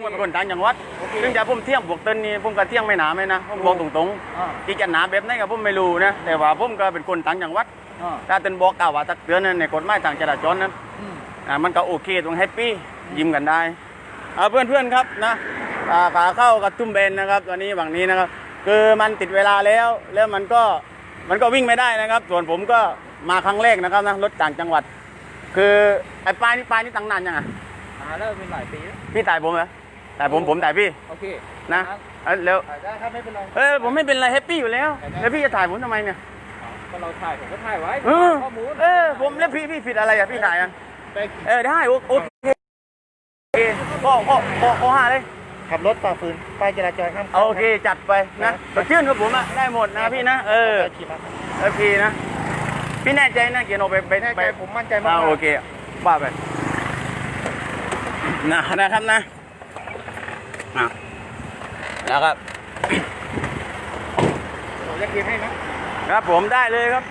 ผมเป็นคนต่างจังหวัดซึ่งจะผมเที่ยงบวกเต้นนี่ผมก็เที่ยงไม่หนาไหมนะผมบอกตรงอ่าๆที่จะหนาแบบไหนก็ผมไม่รู้นะแต่ว่าผมก็เป็นคนต่างจังหวัดอ่าถ้าเต้นบอกกล่าวว่าตักเตือนในกฎหมายทางจราจรนั้นอืมอ่ามันก็โอเคตรงแฮปปี้ยิ้มกันได้เอาเพื่อนๆครับนะอ่าขาเข้ากับตุ้มเบนนะครับตอนนี้ฝั่งนี้นะครับคือมันติดเวลาแล้วแล้วมันก็มันก็วิ่งไม่ได้นะครับ ส่วนผมก็มาครั้งแรกนะครับนะรถต่างจังหวัด คือไอ้ป้ายนี่ป้ายนี่ตั้งนานยังอะหาแล้วเป็นหลายปีแล้วพี่ถ่ายผมเหรอ ถ่ายผมผมถ่ายพี่โอเคนะเอ้ยแล้วถ่ายได้ครับไม่เป็นไรเออผมไม่เป็นไรแฮปปี้อยู่แล้ว แล้วพี่จะถ่ายผมทำไมเนี่ยก็เราถ่ายผมก็ถ่ายไว้เออข้อมูลเออผมแล้วพี่พี่ผิดอะไรอะพี่ถ่ายอะไปเออได้โอโอเคโอเคก็ก็ก็ก็ห้าเลยขับรถฝ่าฝืนป้ายจราจรห้ามโอเคจัดไปนะสดชื่นครับผมอะได้หมดนะพี่นะเออขี่มาเออพี่นะพี่แน่ใจนะเกียร์โนไปไปแน่ไปใจผมมั่นใจมาอ่ากโอเคว่าไปนะนะครับนะ อะนะครับผมจะคืนให้นะครับผมได้เลยครับ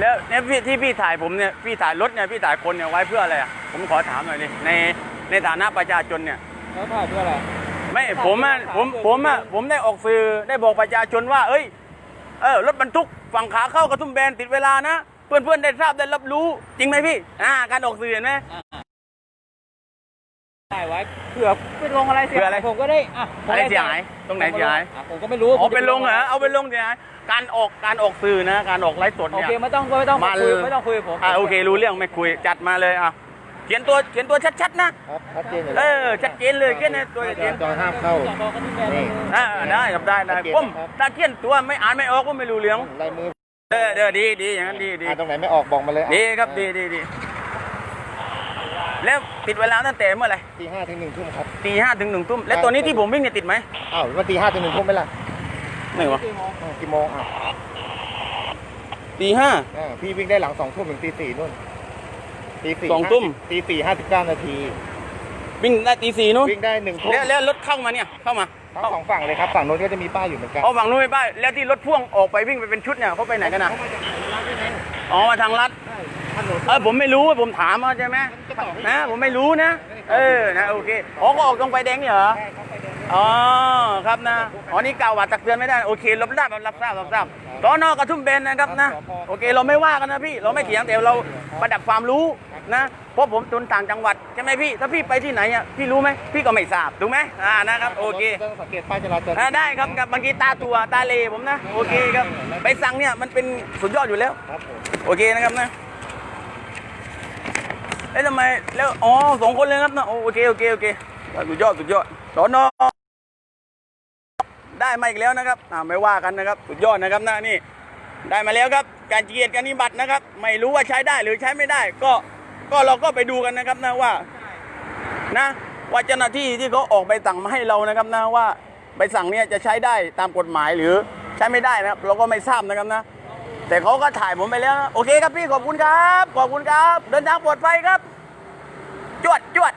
แล้วเนี่ยพี่ที่พี่ถ่ายผมเนี่ยพี่ถ่ายรถเนี่ยพี่ถ่ายคนเนี่ยไว้เพื่ออะไรอะผมขอถามหน่อยดิในในฐานะประชาชนเนี่ยแล้วถ่ายเพื่ออะไรไม่ผมอะผมผมอะผมได้ออกสื่อได้บอกประชาชนว่า เอ้ยเออรถบรรทุกฝั่งขาเข้ากระทุ่มแบนติดเวลานะเพื่อนเพื่อนๆได้ทราบได้รับรู้จริงไหมพี่อ่าการออกสื่อเห็นไหม ถ่ายไว้เผื่อไปลงอะไรเสียเผื่ออะไร ผมก็ได้อะผมอะไรด้เสียหายตรงไหนเสียหายอะผมก็ไม่รู้อ๋อผมจะเป็นลงเหรอเอาเป็นลงเสียหายการออกการออกสื่อนะ การออกไลฟ์สดโอเนี่ย เคไม่ต้องไม่ต้องมาคุยเลย ไม่ต้องคุยกับผมอ่าโอเครู้เรื่องไม่คุยจัดมาเลยอะเขียนตัวเขียนตัวชัดๆนะ ครับชัดเจนอยู่เอแล้วอชัดเจนเลยเขียนในตัวจเขียนราจรห้ามเข้านี่ อ่าได้ครับได้ได้ชัดเจนผมครับถ้าเขียนตัวไม่อ่านไม่ออกก็ไม่รู้เรื่องลายมือเออเด้อดีดีอย่างนั้นดีดีอ่านตรงไหนไม่ออกบอกมาเลยดีครับดีดีดี แล้วติดเวลาตั้งแต่เมื่อไหร่ตีห้าถึงหนึ่งทุ่มครับ ตีห้าถึงหนึ่งทุ่มแล้วตัวนี้ที่ผมวิ่งเนี่ยติดไหมอ้าวมันตีห้าถึงหนึ่งทุ่มไหมล่ะไม่วะอ้าวกี่โมงอะตีห้าอ่าพี่วิ่งได้หลังสองทุ่มถึงตีสี่นู่นตีสี่สองทุ่มตีสี่ห้าสิบเก้านาที วิ่งได้ตีสี่นู้นวิ่งได้หนึ่งทุ่มแล้วแล้วรถเข้ามาเนี่ยเข้ามาทั้งสองฝั่งเลยครับฝั่งโน้นก็จะมีป้ายอยู่เหมือนกันเอาฝั่งนู้นไปป้ายแล้วที่รถพ่วงออกไปวิ่งไปเป็นชุดเนี่ยเขาไปไหนกันนะเขามาจากไหนร้านด้วยนะอ๋อมาทางลัดใช่ถนน เออผมไม่รู้ผมถามมาใช่ไหมจะต่อให้นะผมไม่รู้นะ เออนะโอเคอ๋อก็ออกตรงไฟแดงนี่เหรอใช่ครับไปเดินอ๋อครับนะอ๋อนี่กล่าวว่าตักเตือนไม่ได้โอเครับทราบรับทราบรับทราบตอนนอกระทุ่มเบนนะครับนะ โอเคเราไม่ว่ากันนะพี่เราไม่เถียงแต่เราประดับความรู้นะเพราะผมตุนต่างจังหวัดใช่ไหมพี่ ถ้าพี่ไปที่ไหนอะพี่รู้ไหมพี่ก็ไม่ทราบถูกไหมอ่านะครับโอเคต้องสังเกตป้ายจราจรอ่าได้ครับกับบางทีตาตัวตาเลผมนะ โอเคครับไปสั่งเนี่ยมันเป็นสุดยอดอยู่แล้วครับผมโอเคนะครับนะ เอ้ยทำไมแล้วอ๋อสองคนเลยครับนะโอเคโอเคโอเคสุดยอดสุดยอดสอนอได้มาอีกแล้วนะครับอ่าไม่ว่ากันนะครับ สุดยอดนะครับนะนี่ ได้มาแล้วครับ การเกียรติการนิบัตินะครับ ไม่รู้ว่าใช้ได้หรือใช้ไม่ได้ ก็ก็เราก็ไปดูกันนะครับนะว่านะว่าเจ้าหน้าที่ที่เขาออกใบสั่งมาให้เรานะครับนะว่าใบสั่งเนี่ยจะใช้ได้ตามกฎหมายหรือใช้ไม่ได้นะครับ เราก็ไม่ทราบนะครับนะ แต่เขาก็ถ่ายผมไปแล้วนะโอเคครับพี่ขอบคุณครับ ขอบคุณครับ เดินทางปลอดภัยครับ จวดจวด